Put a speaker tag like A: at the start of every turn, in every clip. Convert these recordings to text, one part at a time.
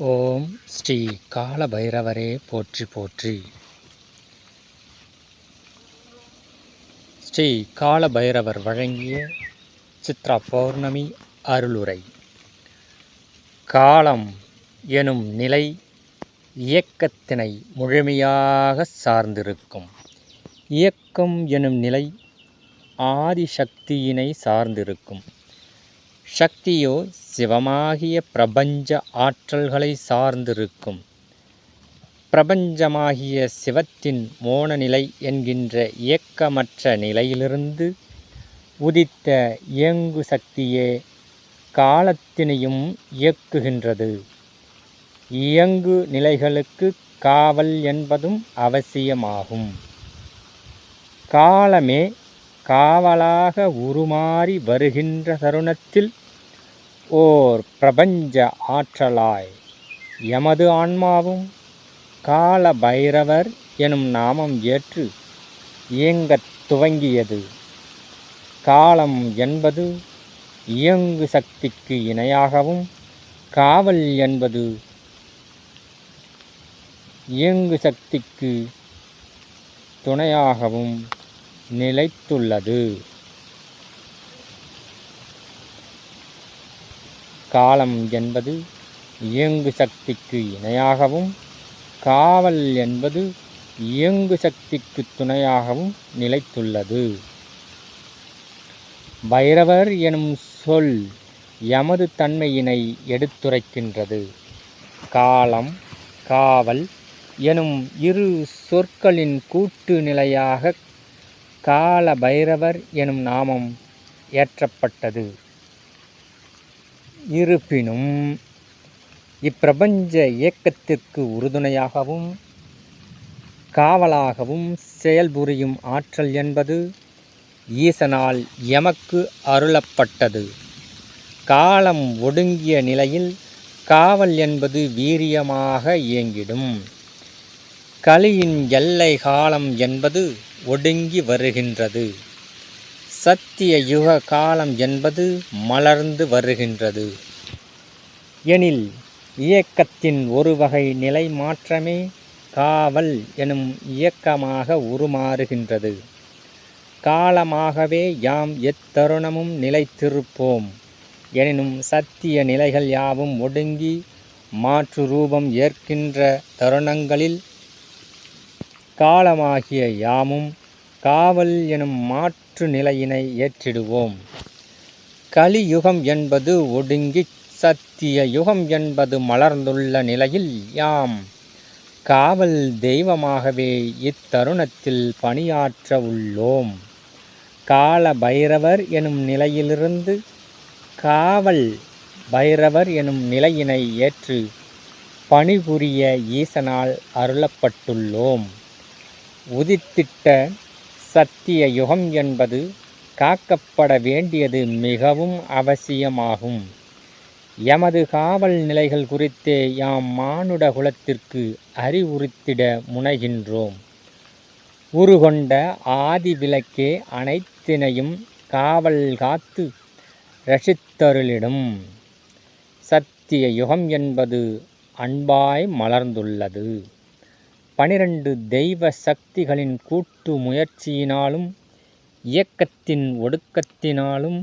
A: ஓம் ஸ்ரீ கால பைரவரே போற்றி போற்றி. ஸ்ரீ கால பைரவர் வழங்கிய சித்ரா பௌர்ணமி அருளுரை. காலம் எனும் நிலை இயக்கத்தினை முழுமையாக சார்ந்திருக்கும். இயக்கம் எனும் நிலை ஆதிசக்தியினை சார்ந்திருக்கும். சக்தியோ சிவமாகிய பிரபஞ்ச ஆற்றல்களை சார்ந்திருக்கும். பிரபஞ்சமாகிய சிவத்தின் மோனநிலை என்கின்ற இயக்கமற்ற நிலையிலிருந்து உதித்த இயங்கு சக்தியே காலத்தினையும் இயக்குகின்றது. இயங்கு நிலைகளுக்கு காவல் என்பதும் அவசியமாகும். காலமே காவலாக உருமாறி வருகின்ற தருணத்தில் ஓர் பிரபஞ்ச ஆற்றலாய். எமது ஆன்மாவும் கால பைரவர் எனும் நாமம் ஏற்று இயங்கத் துவங்கியது. காலம் என்பது இயங்கு சக்திக்கு இணையாகவும் காவல் என்பது இயங்கு சக்திக்கு துணையாகவும் நிலைத்துள்ளது. காலம் என்பது இயங்கு சக்திக்கு இணையாகவும் காவல் என்பது இயங்கு சக்திக்கு துணையாகவும் நிலைத்துள்ளது. பைரவர் எனும் சொல் எமது தன்மையினை எடுத்துரைக்கின்றது. காலம் காவல் எனும் இரு சொற்களின் கூட்டு நிலையாக கால பைரவர் எனும் நாமம் ஏற்றப்பட்டது. இருப்பினும் இப்பிரபஞ்ச இயக்கத்திற்கு உறுதுணையாகவும் காவலாகவும் செயல்புரியும் ஆற்றல் என்பது ஈசனால் எமக்கு அருளப்பட்டது. காலம் ஒடுங்கிய நிலையில் காவல் என்பது வீரியமாக இயங்கிடும். கலியின் எல்லை காலம் என்பது ஒடுங்கி வருகின்றது. சத்திய யுக காலம் என்பது மலர்ந்து வருகின்றது. எனில் இயக்கத்தின் ஒரு வகை நிலை மாற்றமே காவல் எனும் இயக்கமாக உருமாறுகின்றது. காலமாகவே யாம் எத்தருணமும் நிலைத்திருப்போம். எனினும் சத்திய நிலைகள் யாவும் ஒடுங்கி மாற்று ரூபம் ஏற்கின்ற தருணங்களில் காலமாகிய யாமும் காவல் எனும் மாற்று நிலையினை ஏற்றிடுவோம். கலியுகம் என்பது ஒடுங்கி சத்திய யுகம் என்பது மலர்ந்துள்ள நிலையில் யாம். காவல் தெய்வமாகவே இத்தருணத்தில் பணியாற்ற உள்ளோம். கால பைரவர் எனும் நிலையிலிருந்து காவல் பைரவர் எனும் நிலையினை ஏற்று பணிபுரிய ஈசனால் அருளப்பட்டுள்ளோம். உதித்திட்ட சத்திய யுகம் என்பது காக்கப்பட வேண்டியது மிகவும் அவசியமாகும். எமது காவல் நிலைகள் குறித்தே யாம் மானுட குலத்திற்கு அறிவுறுத்திட முனைகின்றோம். உருகொண்ட ஆதி விளக்கே அனைத்தினையும் காவல் காத்து ரசித்தருளிடும். சத்திய யுகம் என்பது அன்பாய் மலர்ந்துள்ளது. பனிரெண்டு தெய்வ சக்திகளின் கூட்டு முயற்சியினாலும் இயக்கத்தின் ஒடுக்கத்தினாலும்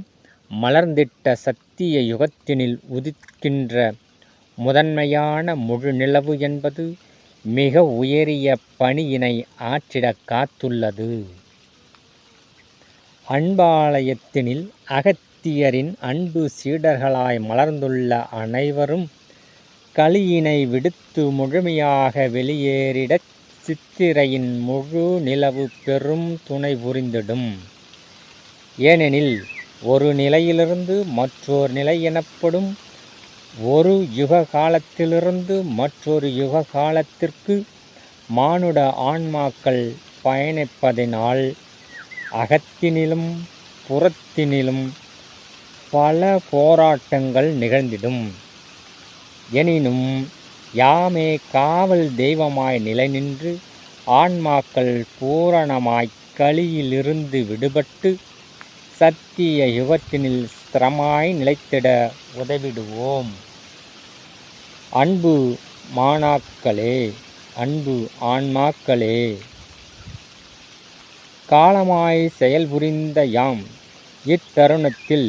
A: மலர்ந்திட்ட சத்திய யுகத்தினில் உதிக்கின்ற முதன்மையான முழு நிலவு என்பது மிக உயரிய பணியினை ஆற்றிட காத்துள்ளது. அன்பாலயத்தினில் அகத்தியரின் அன்பு சீடர்களாய் மலர்ந்துள்ள அனைவரும் களியினை விடுத்து முழுமையாக வெளியேறிடச் சித்திரையின் முழு நிலவு பெரும் துணை புரிந்திடும். ஏனெனில் ஒரு நிலையிலிருந்து மற்றொரு நிலை எனப்படும் ஒரு யுக காலத்திலிருந்து மற்றொரு யுக காலத்திற்கு மானுட ஆன்மாக்கள் பயணிப்பதினால் அகத்தினிலும் புறத்தினிலும் பல போராட்டங்கள் நிகழ்ந்திடும். எனினும் யாமே காவல் தெய்வமாய் நிலை நின்று ஆன்மாக்கள் பூரணமாய் களியிலிருந்து விடுபட்டு சத்திய யுகத்தினில் ஸ்திரமாய் நிலைத்திட உதவிடுவோம். அன்பு மாணாக்களே அன்பு ஆன்மாக்களே காலமாய் செயல்புரிந்த யாம் இத்தருணத்தில்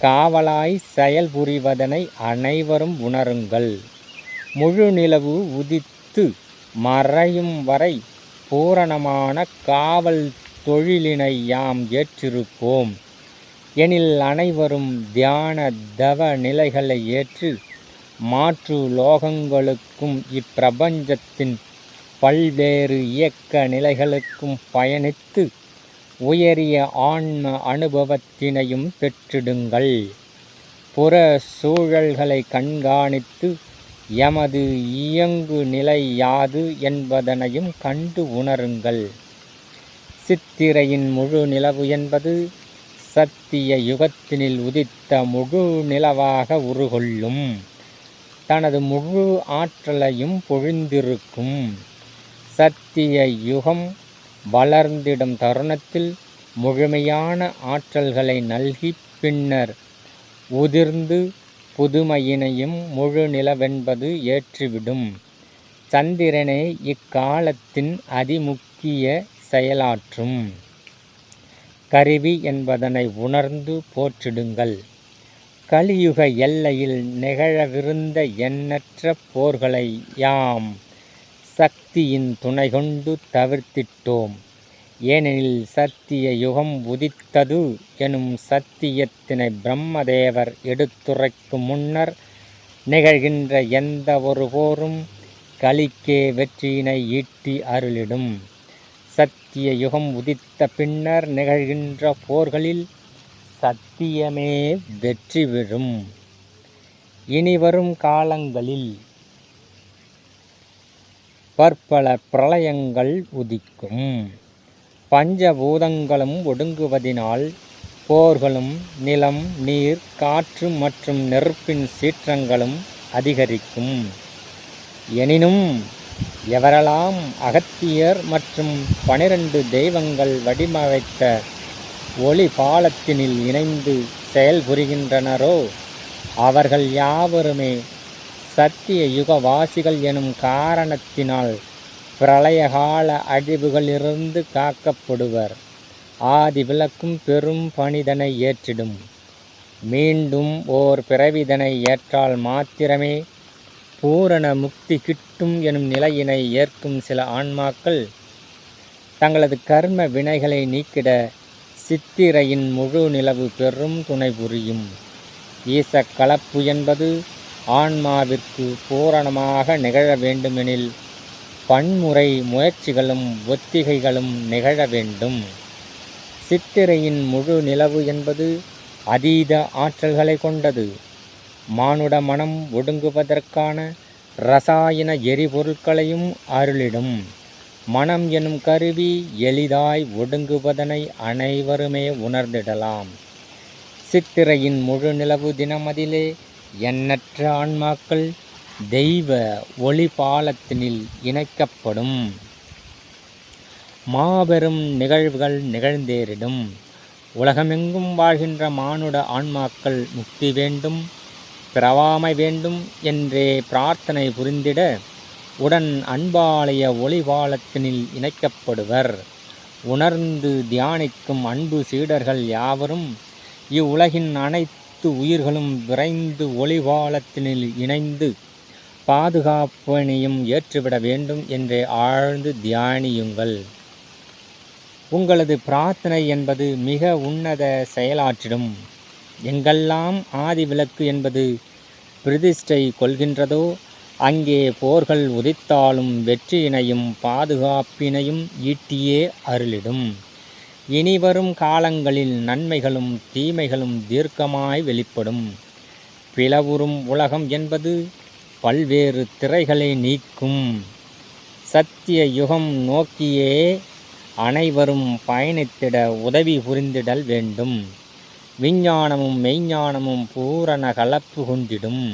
A: காவலாய் செயல்புரிவதனை அனைவரும் உணருங்கள். முழு நிலவு உதித்து மறையும் வரை பூரணமான காவல் தொழிலினை யாம் ஏற்றிருப்போம். எனில் அனைவரும் தியான தவ நிலைகளை ஏற்று மாற்று லோகங்களுக்கும் இப்பிரபஞ்சத்தின் பல்வேறு இயக்க நிலைகளுக்கும் பயணித்து உயரிய ஆன்ம அனுபவத்தினையும் பெற்றிடுங்கள். புற சூழல்களை கண்காணித்து எமது இயங்கு நிலை யாது என்பதனையும் கண்டு உணருங்கள். சித்திரையின் முழு நிலவு என்பது சத்திய யுகத்தினில் உதித்த முழு நிலவாக உருகொள்ளும். தனது முழு ஆற்றலையும் பொழிந்திருக்கும். சத்திய யுகம் வளர்ந்திடும் தருணத்தில் முழுமையான ஆற்றல்களை நல்கி பின்னர் உதிர்ந்து புதுமையினையும் முழு நிலவென்பது ஏற்றிவிடும். சந்திரனே இக்காலத்தின் அதிமுக்கிய செயலாற்றும். கருவி என்பதனை உணர்ந்து போற்றிடுங்கள். கலியுக எல்லையில் நிகழவிருந்த எண்ணற்ற போர்களை யாம் சக்தியின் துணை கொண்டு தவிர்த்திட்டோம். ஏனெனில் சத்திய யுகம் உதித்தது எனும் சத்தியத்தினை பிரம்மதேவர் எடுத்துரைக்கும் முன்னர் நிகழ்கின்ற எந்த ஒரு போரும் கலிக்கே வெற்றியினை ஈட்டி அருளிடும். சத்திய யுகம் உதித்த பின்னர் நிகழ்கின்ற போர்களில் சத்தியமே வெற்றி பெறும். இனிவரும் காலங்களில் பற்பல பிரளயங்கள் உதிக்கும். பஞ்சபூதங்களும் ஒடுங்குவதினால் போர்களும் நிலம் நீர் காற்று மற்றும் நெருப்பின் சீற்றங்களும் அதிகரிக்கும். எனினும் எவரெல்லாம் அகத்தியர் மற்றும் பனிரெண்டு தெய்வங்கள் வடிவமைத்த ஒளி பாலத்தினில் இணைந்து செயல்புரிகின்றனரோ அவர்கள் யாவருமே சத்திய யுகவாசிகள் எனும் காரணத்தினால் பிரளயகால அழிவுகளிலிருந்து காக்கப்படுவர். ஆதி விளக்கும் பெரும் பணிதனை ஏற்றிடும். மீண்டும் ஓர் பிறவிதனை ஏற்றால் மாத்திரமே பூரண முக்தி கிட்டும் எனும் நிலையினை ஏற்கும் சில ஆன்மாக்கள் தங்களது கர்ம வினைகளை நீக்கிட சித்திரையின் முழு நிலவு பெரும் துணை புரியும். ஈச கலப்பு என்பது ஆன்மாவிற்கு பூரணமாக நிகழ வேண்டுமெனில் பன்முறை முயற்சிகளும் ஒத்திகைகளும் நிகழ வேண்டும். சித்திரையின் முழு நிலவு என்பது அதீத ஆற்றல்களை கொண்டது. மானுட மனம் ஒடுங்குவதற்கான ரசாயன எரிபொருட்களையும் அருளிடும். மனம் எனும் கருவி எளிதாய் ஒடுங்குவதனை அனைவருமே உணர்ந்திடலாம். சித்திரையின் முழு நிலவு தினமதிலே எண்ணற்ற ஆன்மாக்கள் தெய்வ ஒளி பாலத்தினில் இணைக்கப்படும். மாபெரும் நிகழ்வுகள் நிகழ்ந்தேறிடும். உலகமெங்கும் வாழ்கின்ற மானுட ஆன்மாக்கள் முக்தி வேண்டும் பிறவாமை வேண்டும் என்றே பிரார்த்தனை புரிந்திட உடன் அன்பாலய ஒளிபாலத்தினில் இணைக்கப்படுவர். உணர்ந்து தியானிக்கும் அன்பு சீடர்கள் யாவரும் இவ்வுலகின் அனைத்து உயிர்களும் விரைந்து ஒளிவாளத்தினில் இணைந்து பாதுகாப்பினையும் ஏற்றுவிட வேண்டும் என்றே ஆழ்ந்து தியானியுங்கள். உங்களது பிரார்த்தனை என்பது மிக உன்னத செயலாற்றிடும். எங்கெல்லாம் ஆதி விளக்கு என்பது பிரதிஷ்டை கொள்கின்றதோ அங்கே போர்கள் உதித்தாலும் வெற்றியினையும் பாதுகாப்பினையும் ஈட்டியே அருளிடும். இனிவரும் காலங்களில் நன்மைகளும் தீமைகளும் தீர்க்கமாய் வெளிப்படும். பிளவுறும் உலகம் என்பது பல்வேறு திரைகளை நீக்கும். சத்திய யுகம் நோக்கியே அனைவரும் பயணித்திட உதவி புரிந்திடல் வேண்டும். விஞ்ஞானமும் மெய்ஞானமும் பூரண கலப்பு கொண்டிடும்.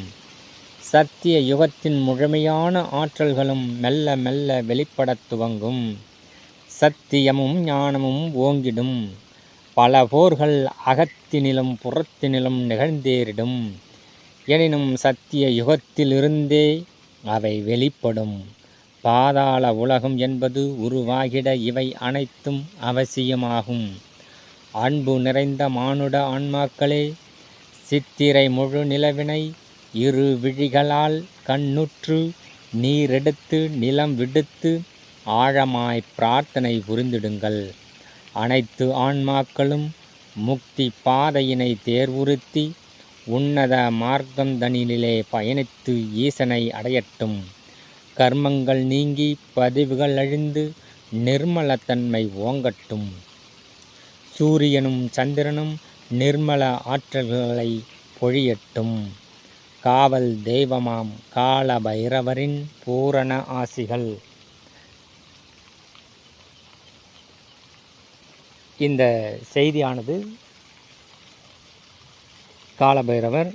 A: சத்திய யுகத்தின் முழுமையான ஆற்றல்களும் மெல்ல மெல்ல வெளிப்படத் துவங்கும். சத்தியமும் ஞானமும் ஓங்கிடும். பல போர்கள் அகத்தினிலும் புறத்தினிலும் நிகழ்ந்தேறிடும். எனினும் சத்திய யுகத்திலிருந்தே அவை வெளிப்படும். பாதாள உலகம் என்பது உருவாகிட இவை அனைத்தும் அவசியமாகும். அன்பு நிறைந்த மானுட ஆன்மாக்களே சித்திரை முழு நிலவினை இரு விழிகளால் கண்ணுற்று நீரெடுத்து நிலம் விடுத்து ஆழமாய் பிரார்த்தனை புரிந்திடுங்கள். அனைத்து ஆன்மாக்களும் முக்தி பாதையினை தேர்வுறுத்தி உன்னத மார்க்கந்தனிலே பயணித்து ஈசனை அடையட்டும். கர்மங்கள் நீங்கி பதிவுகள் அழிந்து நிர்மலத்தன்மை ஓங்கட்டும். சூரியனும் சந்திரனும் நிர்மல ஆற்றல்களை பொழியட்டும். காவல் தெய்வமாம் கால பைரவரின் பூரண ஆசிகள். இந்த செய்தியானது காலபைரவர்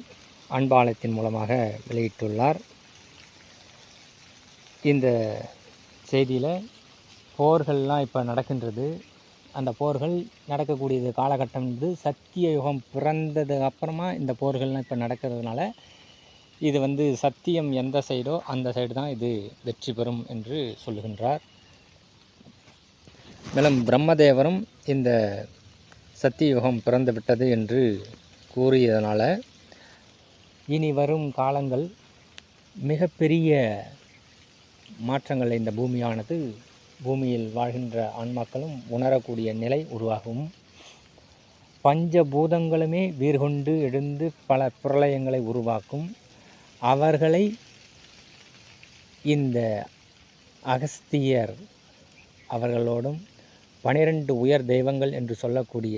A: அன்பாலயத்தின் மூலமாக வெளியிட்டுள்ளார். இந்த செய்தியில் போர்கள்லாம் இப்போ நடக்கின்றது. அந்த போர்கள் நடக்கக்கூடியது காலகட்டம் வந்து சத்திய யுகம் பிறந்தது அப்புறமா இந்த போர்கள்லாம் இப்போ நடக்கிறதுனால இது வந்து சத்தியம் எந்த சைடோ அந்த சைடு தான் இது வெற்றி பெறும் என்று சொல்லுகின்றார். மேலும் பிரம்மதேவரும் இந்த சத்தியுகம் பிறந்து விட்டது என்று கூறியதனால் இனி வரும் காலங்கள் மிகப்பெரிய மாற்றங்கள் இந்த பூமியானது. பூமியில் வாழ்கின்ற ஆன்மாக்களும் உணரக்கூடிய நிலை உருவாகும். பஞ்சபூதங்களுமே வீர்கொண்டு எழுந்து பல பிரளயங்களை உருவாக்கும். அவர்களை இந்த அகஸ்தியர் அவர்களோடும் பனிரெண்டு உயர் தெய்வங்கள் என்று சொல்லக்கூடிய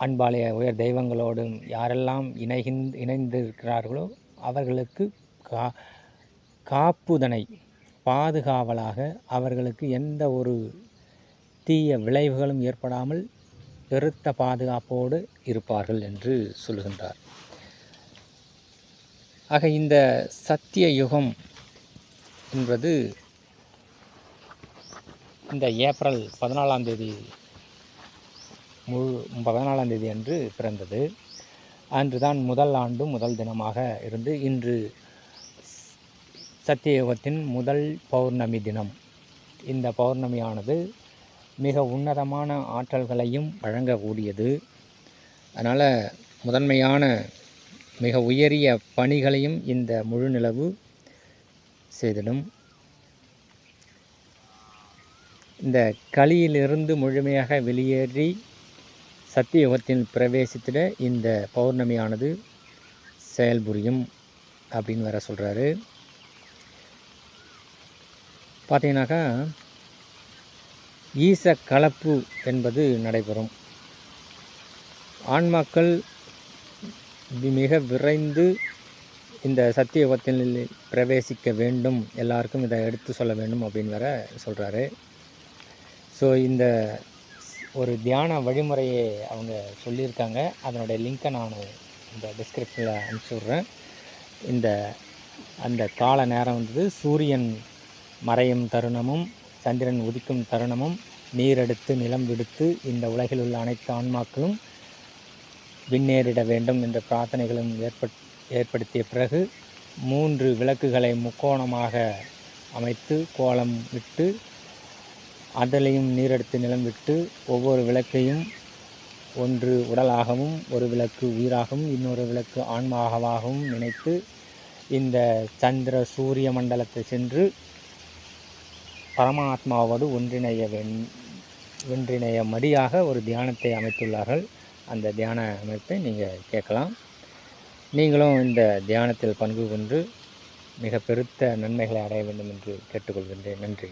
A: அன்பாலய உயர் தெய்வங்களோடும் யாரெல்லாம் இணைகின் இணைந்திருக்கிறார்களோ அவர்களுக்கு கா காப்புதனை பாதுகாவலாக அவர்களுக்கு எந்த ஒரு தீய விளைவுகளும் ஏற்படாமல் பெருத்த பாதுகாப்போடு இருப்பார்கள் என்று சொல்லுகின்றார். ஆக இந்த சத்திய யுகம் என்பது இந்த ஏப்ரல் பதினாலாம் தேதி முழு பதினாலாம் தேதி அன்று பிறந்தது. அன்று தான் முதல் ஆண்டு முதல் தினமாக இருந்து இன்று சத்தியயுகத்தின் முதல் பௌர்ணமி தினம். இந்த பௌர்ணமியானது மிக உன்னதமான ஆற்றல்களையும் வழங்கக்கூடியது. அதனால் முதன்மையான மிக உயரிய பணிகளையும் இந்த முழு நிலவு செய்திடும். இந்த களியிலிருந்து முழுமையாக வெளியேறி சத்தியுகத்தில் பிரவேசித்திட இந்த பௌர்ணமியானது செயல்புரியும் அப்படின்னு வேற சொல்கிறாரு பார்த்தீங்கன்னாக்கா ஈச கலப்பு என்பது நடைபெறும். ஆன்மாக்கள் மிக விரைந்து இந்த சத்தியுகத்தில் பிரவேசிக்க வேண்டும். எல்லாருக்கும் இதை எடுத்து சொல்ல வேண்டும் அப்படின்னு வேற சொல்கிறாரு ஸோ இந்த ஒரு தியான வழிமுறையை அவங்க சொல்லியிருக்காங்க. அதனுடைய லிங்க்கை நான் இந்த டிஸ்கிரிப்ஷனில் அனுப்பிச்சி விட்றேன் இந்த அந்த கால நேரம் வந்து சூரியன் மறையும் தருணமும் சந்திரன் உதிக்கும் தருணமும் நீரெடுத்து நிலம் விடுத்து இந்த உலகில் உள்ள அனைத்து ஆன்மாக்களும் விண்ணேறிட வேண்டும் என்ற பிரார்த்தனைகளும் ஏற்பட் ஏற்படுத்திய பிறகு மூன்று விளக்குகளை முக்கோணமாக அமைத்து கோலம் விட்டு அதலையும் நீரெடுத்து நிலம் விட்டு ஒவ்வொரு விளக்கையும் ஒன்று உடலாகவும் ஒரு விளக்கு உயிராகவும் இன்னொரு விளக்கு ஆன்மாகவாகவும் நினைத்து இந்த சந்திர சூரிய மண்டலத்தை சென்று பரமாத்மாவோடு ஒன்றிணைய வென் ஒன்றிணைய மடியாக ஒரு தியானத்தை அமைத்துள்ளார்கள். அந்த தியான அமைப்பை நீங்கள் கேட்கலாம். நீங்களும் இந்த தியானத்தில் பங்கு கொண்டு மிக பெருத்த நன்மைகளை அடைய வேண்டும் என்று கேட்டுக்கொள்கின்றேன். நன்றி.